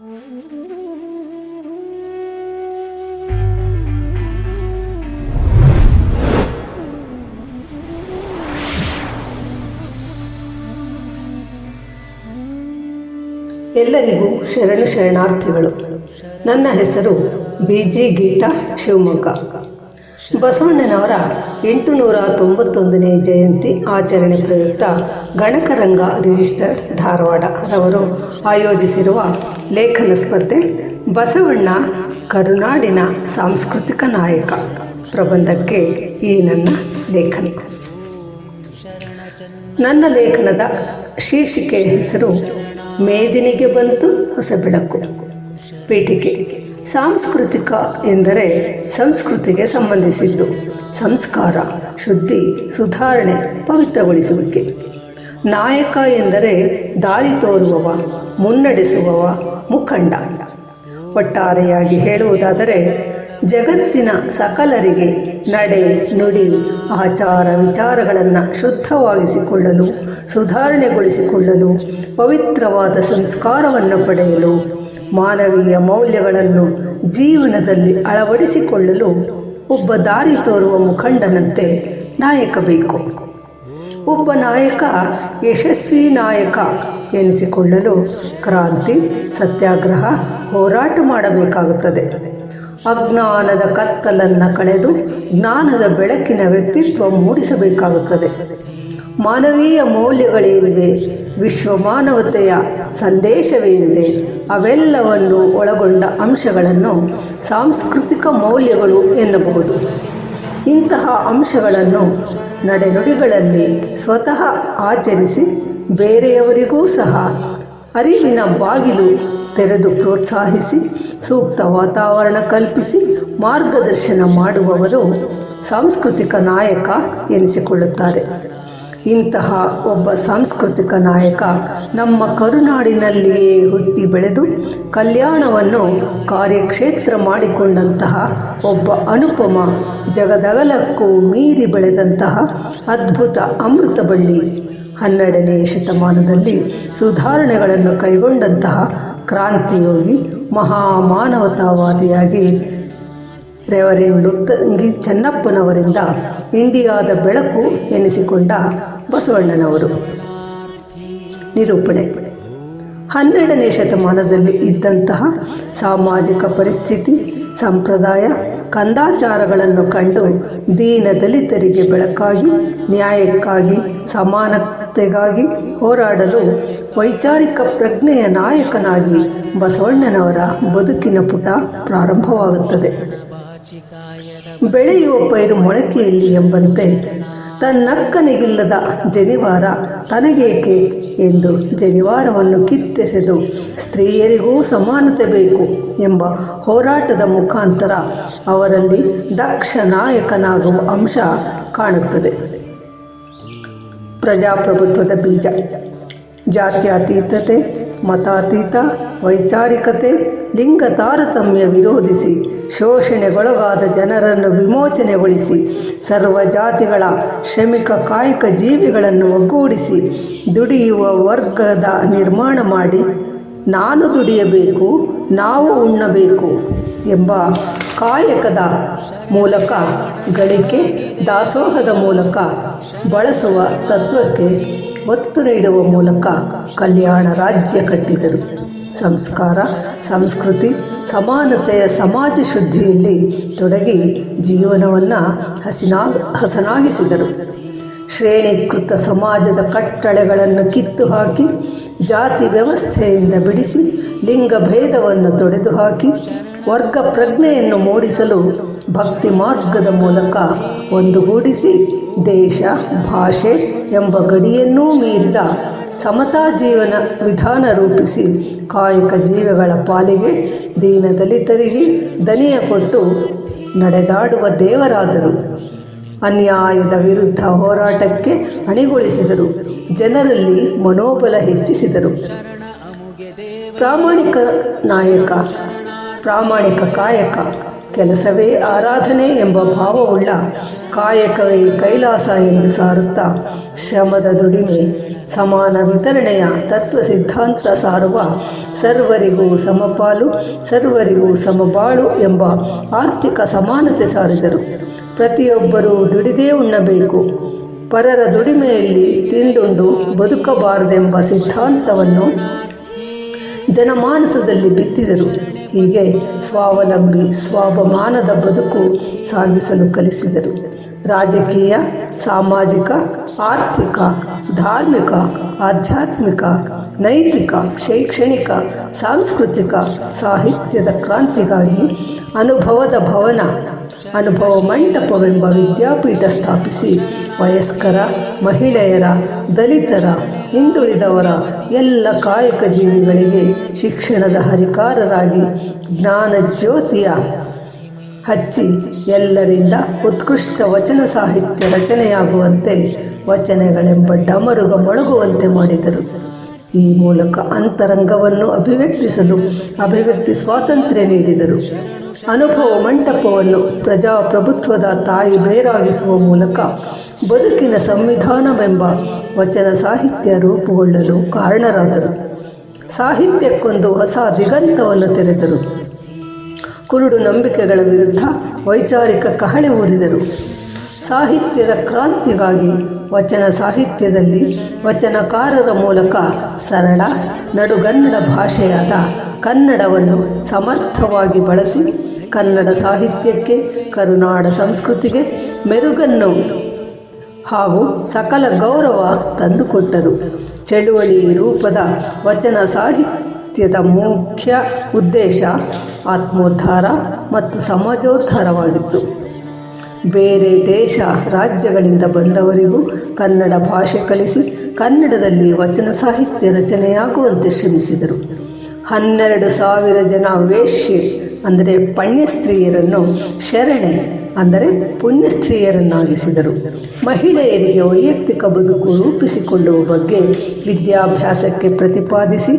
ಎಲ್ಲರಿಗೂ ಶರಣ ಶರಣಾರ್ಥಿಗಳು. ನನ್ನ ಹೆಸರು ಬಿ ಜಿ ಗೀತಾ ಶಿವಮೊಗ್ಗ. ಬಸವಣ್ಣನವರ ಎಂಟುನೂರ ತೊಂಬತ್ತೊಂದನೇ ಜಯಂತಿ ಆಚರಣೆ ಪ್ರಯುಕ್ತ ಗಣಕರಂಗ ರಿಜಿಸ್ಟರ್ ಧಾರವಾಡ ರವರು ಆಯೋಜಿಸಿರುವ ಲೇಖನ ಸ್ಪರ್ಧೆ ಬಸವಣ್ಣ ಕರುನಾಡಿನ ಸಾಂಸ್ಕೃತಿಕ ನಾಯಕ ಪ್ರಬಂಧಕ್ಕೆ ಈ ನನ್ನ ಲೇಖನ. ನನ್ನ ಲೇಖನದ ಶೀರ್ಷಿಕೆ ಹೆಸರು ಮೇದಿನಿಗೆ ಬಂತು ಹೊಸ ಬೆಳಕು ಪೀಠಿಕೆ. ಸಾಂಸ್ಕೃತಿಕ ಎಂದರೆ ಸಂಸ್ಕೃತಿಗೆ ಸಂಬಂಧಿಸಿದ್ದು. ಸಂಸ್ಕಾರ, ಶುದ್ಧಿ, ಸುಧಾರಣೆ, ಪವಿತ್ರಗೊಳಿಸುವಿಕೆ. ನಾಯಕ ಎಂದರೆ ದಾರಿ ತೋರುವವ, ಮುನ್ನಡೆಸುವವ, ಮುಖಂಡ. ಒಟ್ಟಾರೆಯಾಗಿ ಹೇಳುವುದಾದರೆ, ಜಗತ್ತಿನ ಸಕಲರಿಗೆ ನಡೆ, ನುಡಿ, ಆಚಾರ ವಿಚಾರಗಳನ್ನು ಶುದ್ಧವಾಗಿಸಿಕೊಳ್ಳಲು, ಸುಧಾರಣೆಗೊಳಿಸಿಕೊಳ್ಳಲು, ಪವಿತ್ರವಾದ ಸಂಸ್ಕಾರವನ್ನು ಪಡೆಯಲು ಮಾನವೀಯ ಮೌಲ್ಯಗಳನ್ನು ಜೀವನದಲ್ಲಿ ಅಳವಡಿಸಿಕೊಳ್ಳಲು ಒಬ್ಬ ದಾರಿ ತೋರುವ ಮುಖಂಡನಂತೆ ನಾಯಕ ಬೇಕು. ಒಬ್ಬ ನಾಯಕ, ಯಶಸ್ವಿ ನಾಯಕ ಎನಿಸಿಕೊಳ್ಳಲು ಕ್ರಾಂತಿ, ಸತ್ಯಾಗ್ರಹ, ಹೋರಾಟ ಮಾಡಬೇಕಾಗುತ್ತದೆ. ಅಜ್ಞಾನದ ಕತ್ತಲನ್ನು ಕಳೆದು ಜ್ಞಾನದ ಬೆಳಕಿನ ವ್ಯಕ್ತಿತ್ವ ಮೂಡಿಸಬೇಕಾಗುತ್ತದೆ. ಮಾನವೀಯ ಮೌಲ್ಯಗಳೇನಿವೆ ವಿಶ್ವ ಮಾನವತೆಯ ಸಂದೇಶವೇನಿದೆ? ಅವೆಲ್ಲವನ್ನು ಒಳಗೊಂಡ ಅಂಶಗಳನ್ನು ಸಾಂಸ್ಕೃತಿಕ ಮೌಲ್ಯಗಳು ಎನ್ನಬಹುದು. ಇಂತಹ ಅಂಶಗಳನ್ನು ನಡೆನುಡಿಗಳಲ್ಲಿ ಸ್ವತಃ ಆಚರಿಸಿ ಬೇರೆಯವರಿಗೂ ಸಹ ಅರಿವಿನ ಬಾಗಿಲು ತೆರೆದು ಪ್ರೋತ್ಸಾಹಿಸಿ, ಸೂಕ್ತ ವಾತಾವರಣ ಕಲ್ಪಿಸಿ ಮಾರ್ಗದರ್ಶನ ಮಾಡುವವರು ಸಾಂಸ್ಕೃತಿಕ ನಾಯಕ ಎನಿಸಿಕೊಳ್ಳುತ್ತಾರೆ. ಇಂತಹ ಒಬ್ಬ ಸಾಂಸ್ಕೃತಿಕ ನಾಯಕ ನಮ್ಮ ಕರುನಾಡಿನಲ್ಲಿಯೇ ಹುಟ್ಟಿ ಬೆಳೆದು ಕಲ್ಯಾಣವನ್ನು ಕಾರ್ಯಕ್ಷೇತ್ರ ಮಾಡಿಕೊಂಡಂತಹ ಒಬ್ಬ ಅನುಪಮ ಜಗದಗಲಕ್ಕೂ ಮೀರಿ ಬೆಳೆದಂತಹ ಅದ್ಭುತ ಅಮೃತ ಬಳ್ಳಿ. ಹನ್ನೆರಡನೇ ಶತಮಾನದಲ್ಲಿ ಸುಧಾರಣೆಗಳನ್ನು ಕೈಗೊಂಡಂತಹ ಕ್ರಾಂತಿಯೋಗಿ ಮಹಾಮಾನವತಾವಾದಿಯಾಗಿ ರೆವರೆಂಡ್ ಚೆನ್ನಪ್ಪನವರಿಂದ ಇಂಡಿಯಾದ ಬೆಳಕು ಎನಿಸಿಕೊಂಡ ಬಸವಣ್ಣನವರು. ನಿರೂಪಣೆ. ಹನ್ನೆರಡನೇ ಶತಮಾನದಲ್ಲಿ ಇದ್ದಂತಹ ಸಾಮಾಜಿಕ ಪರಿಸ್ಥಿತಿ, ಸಂಪ್ರದಾಯ, ಕಂದಾಚಾರಗಳನ್ನು ಕಂಡು ದೀನ ದಲಿತರಿಗೆ ಬೆಳಕಾಗಿ, ನ್ಯಾಯಕ್ಕಾಗಿ, ಸಮಾನತೆಗಾಗಿ ಹೋರಾಡಲು ವೈಚಾರಿಕ ಪ್ರಜ್ಞೆಯ ನಾಯಕನಾಗಿ ಬಸವಣ್ಣನವರ ಬದುಕಿನ ಪುಟ ಪ್ರಾರಂಭವಾಗುತ್ತದೆ. ಬೆಳೆಯುವ ಪೈರು ಮೊಳಕೆಯಲ್ಲಿ ಎಂಬಂತೆ. ತನ್ನಕ್ಕನಿಗಿಲ್ಲದ ಜನಿವಾರ ತನಗೇಕೆ ಎಂದು ಜನಿವಾರವನ್ನು ಕಿತ್ತೆಸೆದು ಸ್ತ್ರೀಯರಿಗೂ ಸಮಾನತೆ ಬೇಕು ಎಂಬ ಹೋರಾಟದ ಮುಖಾಂತರ ಅವರಲ್ಲಿ ದಕ್ಷ ನಾಯಕನಾಗುವ ಅಂಶ ಕಾಣುತ್ತದೆ. ಪ್ರಜಾಪ್ರಭುತ್ವದ ಬೀಜ. ಜಾತ್ಯತೀತತೆ ಮತಾತೀತ, ವೈಚಾರಿಕತೆ, ಲಿಂಗ ತಾರತಮ್ಯ ವಿರೋಧಿಸಿ ಶೋಷಣೆಗೊಳಗಾದ ಜನರನ್ನು ವಿಮೋಚನೆಗೊಳಿಸಿ ಸರ್ವ ಜಾತಿಗಳ ಶ್ರಮಿಕ ಕಾಯಕ ಜೀವಿಗಳನ್ನು ಒಗ್ಗೂಡಿಸಿ ದುಡಿಯುವ ವರ್ಗದ ನಿರ್ಮಾಣ ಮಾಡಿ ನಾನು ದುಡಿಯಬೇಕು, ನಾವು ಉಣ್ಣಬೇಕು ಎಂಬ ಕಾಯಕದ ಮೂಲಕ ಗಳಿಕೆ ದಾಸೋಹದ ಮೂಲಕ ಬಳಸುವ ತತ್ವಕ್ಕೆ ಒತ್ತು ನೀಡುವ ಮೂಲಕ ಕಲ್ಯಾಣ ರಾಜ್ಯ ಕಟ್ಟಿದರು. ಸಂಸ್ಕಾರ, ಸಂಸ್ಕೃತಿ, ಸಮಾನತೆಯ ಸಮಾಜ ಶುದ್ಧಿಯಲ್ಲಿ ತೊಡಗಿ ಜೀವನವನ್ನು ಹಸಿನಾ, ಹಸನಾಗಿಸಿದರು. ಶ್ರೇಣೀಕೃತ ಸಮಾಜದ ಕಟ್ಟಳೆಗಳನ್ನು ಕಿತ್ತು ಹಾಕಿ ಜಾತಿ ವ್ಯವಸ್ಥೆಯಿಂದ ಬಿಡಿಸಿ ಲಿಂಗ ಭೇದವನ್ನು ತೊಡೆದು ಹಾಕಿ ವರ್ಗ ಪ್ರಜ್ಞೆಯನ್ನು ಮೂಡಿಸಲು ಭಕ್ತಿ ಮಾರ್ಗದ ಮೂಲಕ ಒಂದುಗೂಡಿಸಿ ದೇಶ, ಭಾಷೆ ಎಂಬ ಗಡಿಯನ್ನೂ ಮೀರಿದ ಸಮತಾ ಜೀವನ ವಿಧಾನ ರೂಪಿಸಿ ಕಾಯಕ ಜೀವಿಗಳ ಪಾಲಿಗೆ ದೀನ ದಲಿತರಿಗೆ ದನಿಯ ಕೊಟ್ಟು ನಡೆದಾಡುವ ದೇವರಾದರು. ಅನ್ಯಾಯದ ವಿರುದ್ಧ ಹೋರಾಟಕ್ಕೆ ಅಣಿಗೊಳಿಸಿದರು. ಜನರಲ್ಲಿ ಮನೋಬಲ ಹೆಚ್ಚಿಸಿದರು. ಪ್ರಾಮಾಣಿಕ ನಾಯಕ ಪ್ರಾಮಾಣಿಕ ಕಾಯಕ, ಕೆಲಸವೇ ಆರಾಧನೆ ಎಂಬ ಭಾವವುಳ್ಳ ಕಾಯಕವೇ ಕೈಲಾಸ ಎಂದು ಸಾರುತ್ತಾ ಶ್ರಮದ ದುಡಿಮೆ, ಸಮಾನ ವಿತರಣೆಯ ತತ್ವ ಸಿದ್ಧಾಂತ ಸಾರುವ ಸರ್ವರಿಗೂ ಸಮಪಾಲು, ಸರ್ವರಿಗೂ ಸಮಬಾಳು ಎಂಬ ಆರ್ಥಿಕ ಸಮಾನತೆ ಸಾರಿದರು. ಪ್ರತಿಯೊಬ್ಬರೂ ದುಡಿದೇ ಉಣ್ಣಬೇಕು. ಪರರ ದುಡಿಮೆಯಲ್ಲಿ ತಿಂದುಂಡು ಬದುಕಬಾರದೆಂಬ ಸಿದ್ಧಾಂತವನ್ನು ಜನಮಾನಸದಲ್ಲಿ ಬಿತ್ತಿದರು. ಹೀಗೆ ಸ್ವಾವಲಂಬಿ, ಸ್ವಾಭಿಮಾನದ ಬದುಕು ಸಾಗಿಸಲು ಕಲಿಸಿದರು. ರಾಜಕೀಯ, ಸಾಮಾಜಿಕ, ಆರ್ಥಿಕ, ಧಾರ್ಮಿಕ, ಆಧ್ಯಾತ್ಮಿಕ, ನೈತಿಕ, ಶೈಕ್ಷಣಿಕ, ಸಾಂಸ್ಕೃತಿಕ, ಸಾಹಿತ್ಯದ ಕ್ರಾಂತಿಗಾಗಿ ಅನುಭವದ ಭವನ, ಅನುಭವ ಮಂಟಪವೆಂಬ ವಿದ್ಯಾಪೀಠ ಸ್ಥಾಪಿಸಿ ವಯಸ್ಕರ, ಮಹಿಳೆಯರ, ದಲಿತರ ಹಿಂದುಳಿದವರ ಎಲ್ಲ ಕಾಯಕ ಜೀವಿಗಳಿಗೆ ಶಿಕ್ಷಣದ ಹರಿಕಾರರಾಗಿ ಜ್ಞಾನ ಜ್ಯೋತಿಯ ಹಚ್ಚಿ ಎಲ್ಲರಿಂದ ಉತ್ಕೃಷ್ಟ ವಚನ ಸಾಹಿತ್ಯ ರಚನೆಯಾಗುವಂತೆ ವಚನಗಳೆಂಬ ಡಮರುಗ ಮೊಳಗುವಂತೆ ಮಾಡಿದರು. ಈ ಮೂಲಕ ಅಂತರಂಗವನ್ನು ಅಭಿವ್ಯಕ್ತಿಸಲು ಅಭಿವ್ಯಕ್ತಿ ಸ್ವಾತಂತ್ರ್ಯ ನೀಡಿದರು. ಅನುಭವ ಮಂಟಪವನ್ನು ಪ್ರಜಾಪ್ರಭುತ್ವದ ತಾಯಿ ಬೇರಾಗಿಸುವ ಮೂಲಕ ಬದುಕಿನ ಸಂವಿಧಾನವೆಂಬ ವಚನ ಸಾಹಿತ್ಯ ರೂಪುಗೊಳ್ಳಲು ಕಾರಣರಾದರು. ಸಾಹಿತ್ಯಕ್ಕೊಂದು ಹೊಸ ದಿಗಂತವನ್ನು ತೆರೆದರು. ಕುರುಡು ನಂಬಿಕೆಗಳ ವಿರುದ್ಧ ವೈಚಾರಿಕ ಕಹಳೆ ಊದಿದರು. ಸಾಹಿತ್ಯದ ಕ್ರಾಂತಿಗಾಗಿ ವಚನ ಸಾಹಿತ್ಯದಲ್ಲಿ ವಚನಕಾರರ ಮೂಲಕ ಸರಳ ನಡುಗನ್ನಡ ಭಾಷೆಯಾದ ಕನ್ನಡವನ್ನು ಸಮರ್ಥವಾಗಿ ಬಳಸಿ ಕನ್ನಡ ಸಾಹಿತ್ಯಕ್ಕೆ, ಕರುನಾಡ ಸಂಸ್ಕೃತಿಗೆ ಮೆರುಗನ್ನು ಹಾಗೂ ಸಕಲ ಗೌರವ ತಂದುಕೊಟ್ಟರು. ಚಳುವಳಿ ರೂಪದ ವಚನ ಸಾಹಿತ್ಯದ ಮುಖ್ಯ ಉದ್ದೇಶ ಆತ್ಮೋದ್ಧಾರ ಮತ್ತು ಸಮಾಜೋದ್ಧಾರವಾಗಿತ್ತು. ಬೇರೆ ದೇಶ ರಾಜ್ಯಗಳಿಂದ ಬಂದವರಿಗೂ ಕನ್ನಡ ಭಾಷೆ ಕಲಿಸಿ ಕನ್ನಡದಲ್ಲಿ ವಚನ ಸಾಹಿತ್ಯ ರಚನೆಯಾಗುವಂತೆ ಶ್ರಮಿಸಿದರು. ಹನ್ನೆರಡು ಸಾವಿರ ಜನ ವೇಶ್ಯೆ ಅಂದರೆ ಪಣ್ಯ ಸ್ತ್ರೀಯರನ್ನು ಶರಣೆ, ಅಂದರೆ ಪುಣ್ಯ ಸ್ತ್ರೀಯರನ್ನಾಗಿಸಿದರು ಮಹಿಳೆಯರಿಗೆ ವೈಯಕ್ತಿಕ ಬದುಕು ರೂಪಿಸಿಕೊಳ್ಳುವ ಬಗ್ಗೆ ವಿದ್ಯಾಭ್ಯಾಸಕ್ಕೆ ಪ್ರತಿಪಾದಿಸಿ,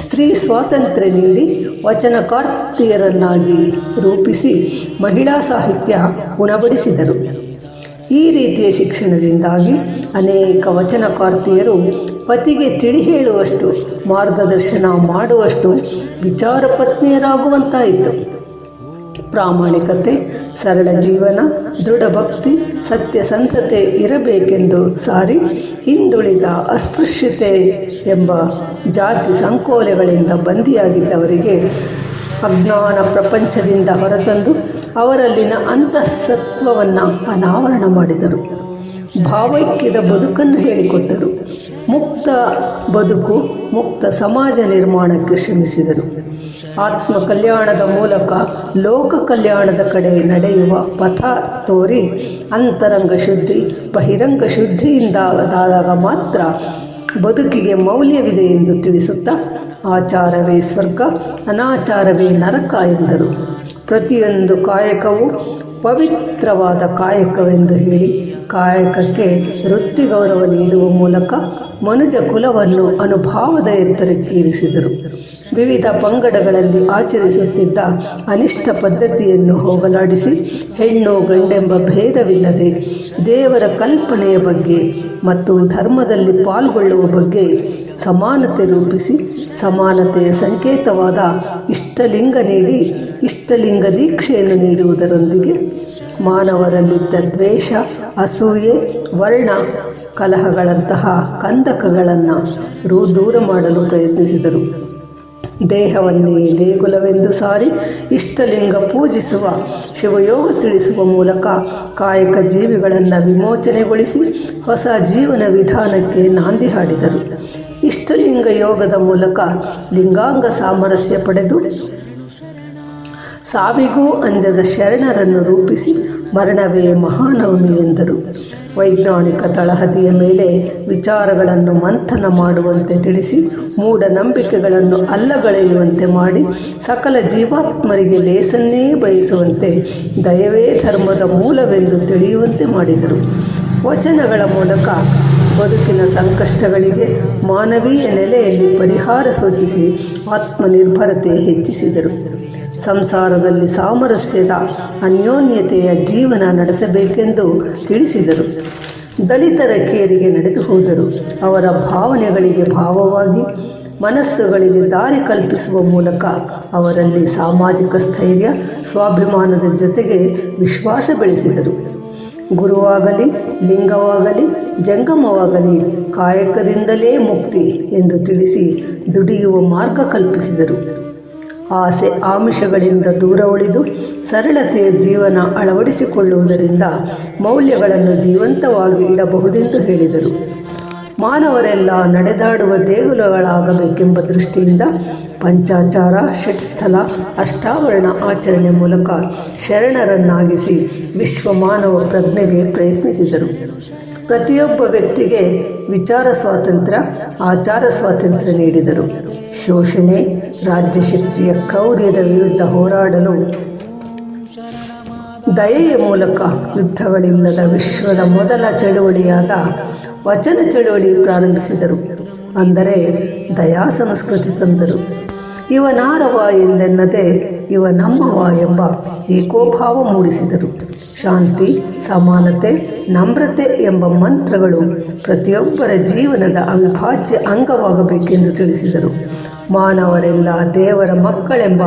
ಸ್ತ್ರೀ ಸ್ವಾತಂತ್ರ್ಯ ನೀಡಿ ವಚನಕಾರ್ತಿಯರನ್ನಾಗಿ ರೂಪಿಸಿ, ಮಹಿಳಾ ಸಾಹಿತ್ಯ ಉಣಬಡಿಸಿದರು ಈ ರೀತಿಯ ಶಿಕ್ಷಣದಿಂದಾಗಿ ಅನೇಕ ವಚನಕಾರ್ತಿಯರು ಪತಿಗೆ ತಿಳಿ ಹೇಳುವಷ್ಟು, ಮಾರ್ಗದರ್ಶನ ಮಾಡುವಷ್ಟು ವಿಚಾರ ಪತ್ನಿಯರಾಗುವಂತಾಯಿತು. ಪ್ರಾಮಾಣಿಕತೆ, ಸರಳ ಜೀವನ, ದೃಢ ಭಕ್ತಿ ಸತ್ಯಸಂಧತೆ ಇರಬೇಕೆಂದು ಸಾರಿ ಹಿಂದುಳಿದ ಅಸ್ಪೃಶ್ಯತೆ ಎಂಬ ಜಾತಿ ಸಂಕೋಲೆಗಳಿಂದ ಬಂದಿಯಾಗಿದ್ದವರಿಗೆ ಅಜ್ಞಾನ ಪ್ರಪಂಚದಿಂದ ಹೊರತಂದು ಅವರಲ್ಲಿನ ಅಂತಃಸತ್ವವನ್ನು ಅನಾವರಣ ಮಾಡಿದರು. ಭಾವೈಕ್ಯದ ಬದುಕನ್ನು ಹೇಳಿಕೊಟ್ಟರು. ಮುಕ್ತ ಬದುಕು, ಮುಕ್ತ ಸಮಾಜ ನಿರ್ಮಾಣಕ್ಕೆ ಶ್ರಮಿಸಿದರು. ಆತ್ಮ ಕಲ್ಯಾಣದ ಮೂಲಕ ಲೋಕ ಕಲ್ಯಾಣದ ಕಡೆ ನಡೆಯುವ ಪಥ ತೋರಿ ಅಂತರಂಗ ಶುದ್ಧಿ, ಬಹಿರಂಗ ಶುದ್ಧಿಯಿಂದಾದಾಗ ಮಾತ್ರ ಬದುಕಿಗೆ ಮೌಲ್ಯವಿದೆ ಎಂದು ತಿಳಿಸುತ್ತಾ ಆಚಾರವೇ ಸ್ವರ್ಗ, ಅನಾಚಾರವೇ ನರಕ ಎಂದರು. ಪ್ರತಿಯೊಂದು ಕಾಯಕವು ಪವಿತ್ರವಾದ ಕಾಯಕವೆಂದು ಹೇಳಿ ಕಾಯಕಕ್ಕೆ ವೃತ್ತಿ ಗೌರವ ನೀಡುವ ಮೂಲಕ ಮನುಜ ಕುಲವನ್ನು ಅನುಭಾವದ ಎತ್ತರಕ್ಕೇರಿಸಿದರು ವಿವಿಧ ಪಂಗಡಗಳಲ್ಲಿ ಆಚರಿಸುತ್ತಿದ್ದ ಅನಿಷ್ಟ ಪದ್ಧತಿಯನ್ನು ಹೋಗಲಾಡಿಸಿ ಹೆಣ್ಣು ಗಂಡೆಂಬ ಭೇದವಿಲ್ಲದೆ ದೇವರ ಕಲ್ಪನೆಯ ಬಗ್ಗೆ ಮತ್ತು ಧರ್ಮದಲ್ಲಿ ಪಾಲ್ಗೊಳ್ಳುವ ಬಗ್ಗೆ ಸಮಾನತೆ ರೂಪಿಸಿ, ಸಮಾನತೆಯ ಸಂಕೇತವಾದ ಇಷ್ಟಲಿಂಗ ನೀಡಿ ಇಷ್ಟಲಿಂಗ ದೀಕ್ಷೆಯನ್ನು ನೀಡುವುದರೊಂದಿಗೆ ಮಾನವರಲ್ಲಿದ್ದ ದ್ವೇಷ, ಅಸೂಯೆ, ವರ್ಣ, ಕಲಹಗಳಂತಹ ಕಂದಕಗಳನ್ನು ರೂ ದೂರ ಮಾಡಲು ಪ್ರಯತ್ನಿಸಿದರು. ದೇಹವನ್ನೇ ದೇಗುಲವೆಂದು ಸಾರಿ ಇಷ್ಟಲಿಂಗ ಪೂಜಿಸುವ, ಶಿವಯೋಗ ತಿಳಿಸುವ ಮೂಲಕ ಕಾಯಕ ಜೀವಿಗಳನ್ನು ವಿಮೋಚನೆಗೊಳಿಸಿ ಹೊಸ ಜೀವನ ವಿಧಾನಕ್ಕೆ ನಾಂದಿ ಹಾಡಿದರು. ಇಷ್ಟಲಿಂಗ ಯೋಗದ ಮೂಲಕ ಲಿಂಗಾಂಗ ಸಾಮರಸ್ಯ ಪಡೆದು ಸಾವಿಗೂ ಅಂಜದ ಶರಣರನ್ನು ರೂಪಿಸಿ ಮರಣವೇ ಮಹಾನವಮಿ ಎಂದರು. ವೈಜ್ಞಾನಿಕ ತಳಹದಿಯ ಮೇಲೆ ವಿಚಾರಗಳನ್ನು ಮಂಥನ ಮಾಡುವಂತೆ ತಿಳಿಸಿ ಮೂಢನಂಬಿಕೆಗಳನ್ನು ಅಲ್ಲಗಳೆಯುವಂತೆ ಮಾಡಿ ಸಕಲ ಜೀವಾತ್ಮರಿಗೆ ಲೇಸನ್ನೇ ಬಯಸುವಂತೆ ದಯವೇ ಧರ್ಮದ ಮೂಲವೆಂದು ತಿಳಿಯುವಂತೆ ಮಾಡಿದರು. ವಚನಗಳ ಮೂಲಕ ಬದುಕಿನ ಸಂಕಷ್ಟಗಳಿಗೆ ಮಾನವೀಯ ನೆಲೆಯಲ್ಲಿ ಪರಿಹಾರ ಸೂಚಿಸಿ ಆತ್ಮನಿರ್ಭರತೆ ಹೆಚ್ಚಿಸಿದರು. ಸಂಸಾರದಲ್ಲಿ ಸಾಮರಸ್ಯದ ಅನ್ಯೋನ್ಯತೆಯ ಜೀವನ ನಡೆಸಬೇಕೆಂದು ತಿಳಿಸಿದರು. ದಲಿತರ ಕೇರಿಗೆ ನಡೆದು ಹೋದರು. ಅವರ ಭಾವನೆಗಳಿಗೆ ಭಾವವಾಗಿ ಮನಸ್ಸುಗಳಿಗೆ ದಾರಿ ಕಲ್ಪಿಸುವ ಮೂಲಕ ಅವರಲ್ಲಿ ಸಾಮಾಜಿಕ ಸ್ಥೈರ್ಯ, ಸ್ವಾಭಿಮಾನದ ಜೊತೆಗೆ ವಿಶ್ವಾಸ ಬೆಳೆಸಿದರು. ಗುರುವಾಗಲಿ, ಲಿಂಗವಾಗಲಿ, ಜಂಗಮವಾಗಲಿ ಕಾಯಕದಿಂದಲೇ ಮುಕ್ತಿ ಎಂದು ತಿಳಿಸಿ ದುಡಿಯುವ ಮಾರ್ಗ ಕಲ್ಪಿಸಿದರು. ಆಸೆ ಆಮಿಷಗಳಿಂದ ದೂರ ಉಳಿದು ಸರಳತೆಯ ಜೀವನ ಅಳವಡಿಸಿಕೊಳ್ಳುವುದರಿಂದ ಮೌಲ್ಯಗಳನ್ನು ಜೀವಂತವಾಗಿ ಇಡಬಹುದೆಂದು ಹೇಳಿದರು. ಮಾನವರೆಲ್ಲ ನಡೆದಾಡುವ ದೇಗುಲಗಳಾಗಬೇಕೆಂಬ ದೃಷ್ಟಿಯಿಂದ ಪಂಚಾಚಾರ, ಷಟ್ಸ್ಥಲ, ಅಷ್ಟಾವರಣ ಆಚರಣೆ ಮೂಲಕ ಶರಣರನ್ನಾಗಿಸಿ ವಿಶ್ವ ಮಾನವ ಪ್ರಜ್ಞೆಗೆ ಪ್ರಯತ್ನಿಸಿದರು. ಪ್ರತಿಯೊಬ್ಬ ವ್ಯಕ್ತಿಗೆ ವಿಚಾರ ಸ್ವಾತಂತ್ರ್ಯ ಆಚಾರ ಸ್ವಾತಂತ್ರ್ಯ ನೀಡಿದರು. ಶೋಷಣೆ ರಾಜ್ಯಶಕ್ತಿಯ ಕ್ರೌರ್ಯದ ವಿರುದ್ಧ ಹೋರಾಡಲು ದಯೆಯ ಮೂಲಕ ಯುದ್ಧಗಳಿಲ್ಲದ ವಿಶ್ವದ ಮೊದಲ ಚಳುವಳಿಯಾದ ವಚನ ಚಳುವಳಿ ಪ್ರಾರಂಭಿಸಿದರು. ಅಂದರೆ ದಯಾ ಸಂಸ್ಕೃತಿ ತಂದರು. ಇವನಾರವ ಎಂದೆನ್ನದೆ ಇವ ನಮ್ಮವ ಎಂಬ ಏಕೋಭಾವ ಮೂಡಿಸಿದರು. ಶಾಂತಿ, ಸಮಾನತೆ, ನಮ್ರತೆ ಎಂಬ ಮಂತ್ರಗಳು ಪ್ರತಿಯೊಬ್ಬರ ಜೀವನದ ಅವಿಭಾಜ್ಯ ಅಂಗವಾಗಬೇಕೆಂದು ತಿಳಿಸಿದರು. ಮಾನವರೆಲ್ಲ ದೇವರ ಮಕ್ಕಳೆಂಬ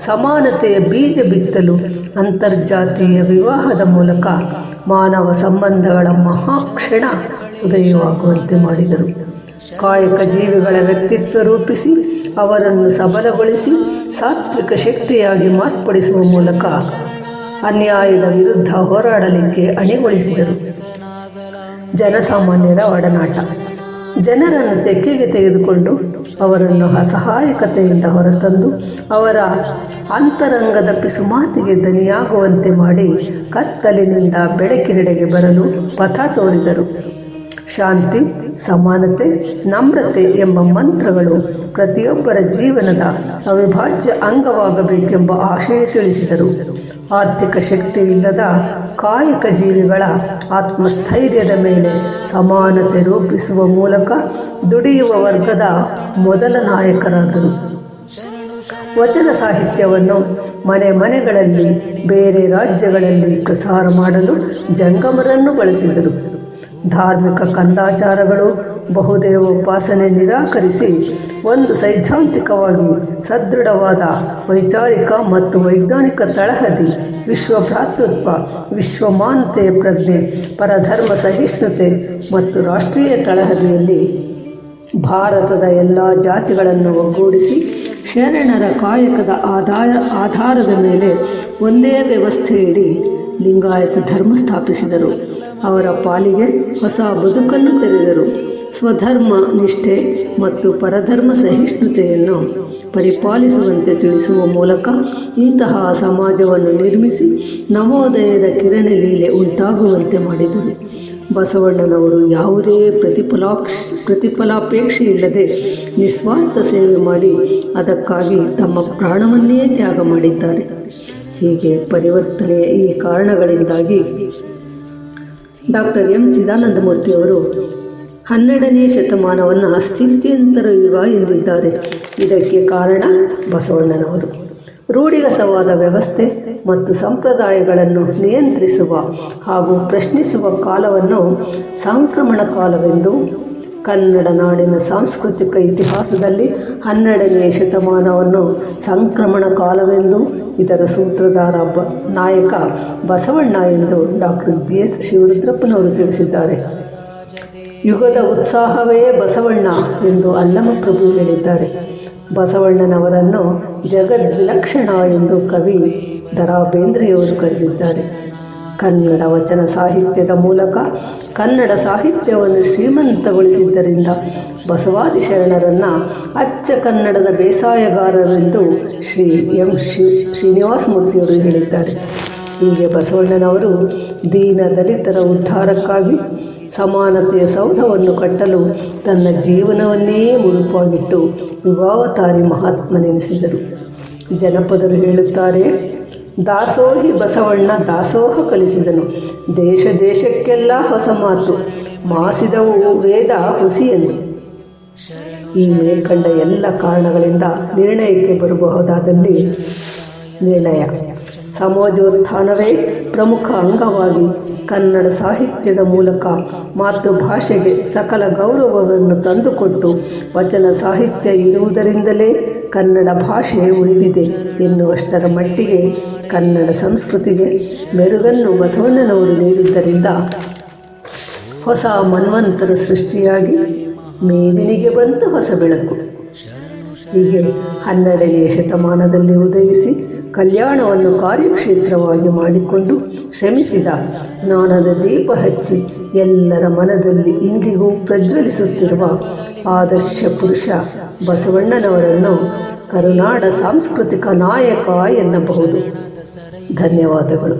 ಸಮಾನತೆಯ ಬೀಜ ಬಿತ್ತಲು ಅಂತರ್ಜಾತೀಯ ವಿವಾಹದ ಮೂಲಕ ಮಾನವ ಸಂಬಂಧಗಳ ಮಹಾಕ್ಷಣ ಉದಯವಾಗುವಂತೆ ಮಾಡಿದರು. ಕಾಯಕ ಜೀವಿಗಳ ವ್ಯಕ್ತಿತ್ವ ರೂಪಿಸಿ, ಅವರನ್ನು ಸಬಲಗೊಳಿಸಿ, ಸಾತ್ವಿಕ ಶಕ್ತಿಯಾಗಿ ಮಾರ್ಪಡಿಸುವ ಮೂಲಕ ಅನ್ಯಾಯದ ವಿರುದ್ಧ ಹೋರಾಡಲಿಕ್ಕೆ ಅಣಿಗೊಳಿಸಿದರು. ಜನಸಾಮಾನ್ಯರ ಒಡನಾಟ. ಜನರನ್ನು ತೆಕ್ಕೆಗೆ ತೆಗೆದುಕೊಂಡು ಅವರನ್ನು ಅಸಹಾಯಕತೆಯಿಂದ ಹೊರತಂದು ಅವರ ಅಂತರಂಗದ ಪಿಸುಮಾತಿಗೆ ದನಿಯಾಗುವಂತೆ ಮಾಡಿ ಕತ್ತಲಿನಿಂದ ಬೆಳಕಿನೆಡೆಗೆ ಬರಲು ಪಥ ತೋರಿದರು. ಶಾಂತಿ, ಸಮಾನತೆ, ನಮ್ರತೆ ಎಂಬ ಮಂತ್ರಗಳು ಪ್ರತಿಯೊಬ್ಬರ ಜೀವನದ ಅವಿಭಾಜ್ಯ ಅಂಗವಾಗಬೇಕೆಂಬ ಆಶಯ ತಿಳಿಸಿದರು. ಆರ್ಥಿಕ ಶಕ್ತಿ ಇಲ್ಲದ ಕಾಯಕ ಜೀವಿಗಳ ಆತ್ಮಸ್ಥೈರ್ಯದ ಮೇಲೆ ಸಮಾನತೆ ರೂಪಿಸುವ ಮೂಲಕ ದುಡಿಯುವ ವರ್ಗದ ಮೊದಲ ನಾಯಕರಾದರು. ವಚನ ಸಾಹಿತ್ಯವನ್ನು ಮನೆ ಮನೆಗಳಲ್ಲಿ, ಬೇರೆ ರಾಜ್ಯಗಳಲ್ಲಿ ಪ್ರಸಾರ ಮಾಡಲು ಜಂಗಮರನ್ನು ಬಳಸಿದರು. ಧಾರ್ಮಿಕ ಕಂದಾಚಾರಗಳು ಬಹುದೇವೋಪಾಸನೆ ನಿರಾಕರಿಸಿ, ಒಂದು ಸೈದ್ಧಾಂತಿಕವಾಗಿ ಸದೃಢವಾದ ವೈಚಾರಿಕ ಮತ್ತು ವೈಜ್ಞಾನಿಕ ತಳಹದಿ, ವಿಶ್ವ ಭ್ರಾತೃತ್ವ ವಿಶ್ವಮಾನತೆಯ ಪ್ರಜ್ಞೆ, ಪರಧರ್ಮ ಸಹಿಷ್ಣುತೆ ಮತ್ತು ರಾಷ್ಟ್ರೀಯ ತಳಹದಿಯಲ್ಲಿ ಭಾರತದ ಎಲ್ಲ ಜಾತಿಗಳನ್ನು ಒಗ್ಗೂಡಿಸಿ, ಶರಣರ ಕಾಯಕದ ಆಧಾರ, ಆಧಾರದ ಮೇಲೆ ಒಂದೇ ವ್ಯವಸ್ಥೆಯಡಿ ಲಿಂಗಾಯತ ಧರ್ಮ ಸ್ಥಾಪಿಸಿದರು. ಅವರ ಪಾಲಿಗೆ ಹೊಸ ಬದುಕನ್ನು ತೆರೆದರು. ಸ್ವಧರ್ಮ ನಿಷ್ಠೆ ಮತ್ತು ಪರಧರ್ಮ ಸಹಿಷ್ಣುತೆಯನ್ನು ಪರಿಪಾಲಿಸುವಂತೆ ತಿಳಿಸುವ ಮೂಲಕ ಇಂತಹ ಸಮಾಜವನ್ನು ನಿರ್ಮಿಸಿ ನವೋದಯದ ಕಿರಣ ಲೀಲೆ ಉಂಟಾಗುವಂತೆ ಮಾಡಿದರು. ಬಸವಣ್ಣನವರು ಯಾವುದೇ ಪ್ರತಿಫಲಾಕ್ಷ ಪ್ರತಿಫಲಾಪೇಕ್ಷೆ ಇಲ್ಲದೆ ನಿಸ್ವಾರ್ಥ ಸೇವೆ ಮಾಡಿ ಅದಕ್ಕಾಗಿ ತಮ್ಮ ಪ್ರಾಣವನ್ನೇ ತ್ಯಾಗ ಮಾಡಿದ್ದಾರೆ. ಹೀಗೆ ಪರಿವರ್ತನೆಯ ಈ ಕಾರಣಗಳಿಂದಾಗಿ ಡಾಕ್ಟರ್ ಎಂ ಚಿದಾನಂದಮೂರ್ತಿಯವರು ಹನ್ನೆರಡನೇ ಶತಮಾನವನ್ನು ಅಸ್ಥಿತ್ಯಂತರ ಯುಗ ಎಂದಿದ್ದಾರೆ. ಇದಕ್ಕೆ ಕಾರಣ ಬಸವಣ್ಣನವರು. ರೂಢಿಗತವಾದ ವ್ಯವಸ್ಥೆ ಮತ್ತು ಸಂಪ್ರದಾಯಗಳನ್ನು ನಿಯಂತ್ರಿಸುವ ಹಾಗೂ ಪ್ರಶ್ನಿಸುವ ಕಾಲವನ್ನು ಸಂಕ್ರಮಣ ಕಾಲವೆಂದು ಕನ್ನಡ ನಾಡಿನ ಸಾಂಸ್ಕೃತಿಕ ಇತಿಹಾಸದಲ್ಲಿ ಹನ್ನೆರಡನೇ ಶತಮಾನವನ್ನು ಸಂಕ್ರಮಣ ಕಾಲವೆಂದು ಇದರ ಸೂತ್ರಧಾರ ಬ, ನಾಯಕ ಬಸವಣ್ಣ ಎಂದು ಡಾಕ್ಟರ್ ಜಿ ಎಸ್ ಶಿವರುದ್ರಪ್ಪನವರು ತಿಳಿಸಿದ್ದಾರೆ. ಯುಗದ ಉತ್ಸಾಹವೇ ಬಸವಣ್ಣ ಎಂದು ಅಲ್ಲಮ ಪ್ರಭು ಹೇಳಿದ್ದಾರೆ. ಬಸವಣ್ಣನವರನ್ನು ಜಗದ್ವಿಲಕ್ಷಣ ಎಂದು ಕವಿ ದರಾ ಬೇಂದ್ರೆಯವರು ಕರೆದಿದ್ದಾರೆ. ಕನ್ನಡ ವಚನ ಸಾಹಿತ್ಯದ ಮೂಲಕ ಕನ್ನಡ ಸಾಹಿತ್ಯವನ್ನು ಶ್ರೀಮಂತಗೊಳಿಸಿದ್ದರಿಂದ ಬಸವಾದಿ ಶರಣರನ್ನು ಅಚ್ಚ ಕನ್ನಡದ ಬೇಸಾಯಗಾರರೆಂದು ಶ್ರೀ ಎಂ ಶ್ರೀ ಶ್ರೀನಿವಾಸ ಮೂರ್ತಿಯವರು ಹೇಳಿದ್ದಾರೆ. ಹೀಗೆ ಬಸವಣ್ಣನವರು ದೀನ ದಲಿತರ ಉದ್ಧಾರಕ್ಕಾಗಿ ಸಮಾನತೆಯ ಸೌಧವನ್ನು ಕಟ್ಟಲು ತನ್ನ ಜೀವನವನ್ನೇ ಮುಡುಪಾಗಿಟ್ಟು ಯುಗಾವತಾರಿ ಮಹಾತ್ಮನೆನಿಸಿದರು. ಜನಪದರು ಹೇಳುತ್ತಾರೆ ದಾಸೋಹಿ ಬಸವಣ್ಣ ದಾಸೋಹ ಕಲಿಸಿದನು. ದೇಶ ದೇಶಕ್ಕೆಲ್ಲ ಹೊಸ ಮಾತು. ಮಾಸಿದವು ವೇದ ಹುಸಿಯಲ್ಲಿ ಈ ಮೇಲ್ಕಂಡ ಎಲ್ಲ ಕಾರಣಗಳಿಂದ ನಿರ್ಣಯಕ್ಕೆ ಬರಬಹುದಾದಲ್ಲಿ ನಿರ್ಣಯ. ಸಮಾಜೋತ್ಥಾನವೇ ಪ್ರಮುಖ ಅಂಗವಾಗಿ ಕನ್ನಡ ಸಾಹಿತ್ಯದ ಮೂಲಕ ಮಾತೃಭಾಷೆಗೆ ಸಕಲ ಗೌರವವನ್ನು ತಂದುಕೊಟ್ಟು ವಚನ ಸಾಹಿತ್ಯ ಇರುವುದರಿಂದಲೇ ಕನ್ನಡ ಭಾಷೆ ಉಳಿದಿದೆ ಎನ್ನುವಷ್ಟರ ಮಟ್ಟಿಗೆ ಕನ್ನಡ ಸಂಸ್ಕೃತಿಗೆ ಮೆರುಗನ್ನು ಬಸವಣ್ಣನವರು ನೀಡಿದ್ದರಿಂದ ಹೊಸ ಮನ್ವಂತರ ಸೃಷ್ಟಿಯಾಗಿ ಮೇದಿನಿಗೆ ಬಂತು ಹೊಸ ಬೆಳಕು. ಹೀಗೆ ಹನ್ನೆರಡನೇ ಶತಮಾನದಲ್ಲಿ ಉದಯಿಸಿ ಕಲ್ಯಾಣವನ್ನು ಕಾರ್ಯಕ್ಷೇತ್ರವಾಗಿ ಮಾಡಿಕೊಂಡು ಶ್ರಮಿಸಿದ ಜ್ಞಾನದ ದೀಪ ಹಚ್ಚಿ ಎಲ್ಲರ ಮನದಲ್ಲಿ ಇಂದಿಗೂ ಪ್ರಜ್ವಲಿಸುತ್ತಿರುವ ಆದರ್ಶ ಪುರುಷ ಬಸವಣ್ಣನವರನ್ನು ಕರುನಾಡ ಸಾಂಸ್ಕೃತಿಕ ನಾಯಕ ಎನ್ನಬಹುದು. ಧನ್ಯವಾದಗಳು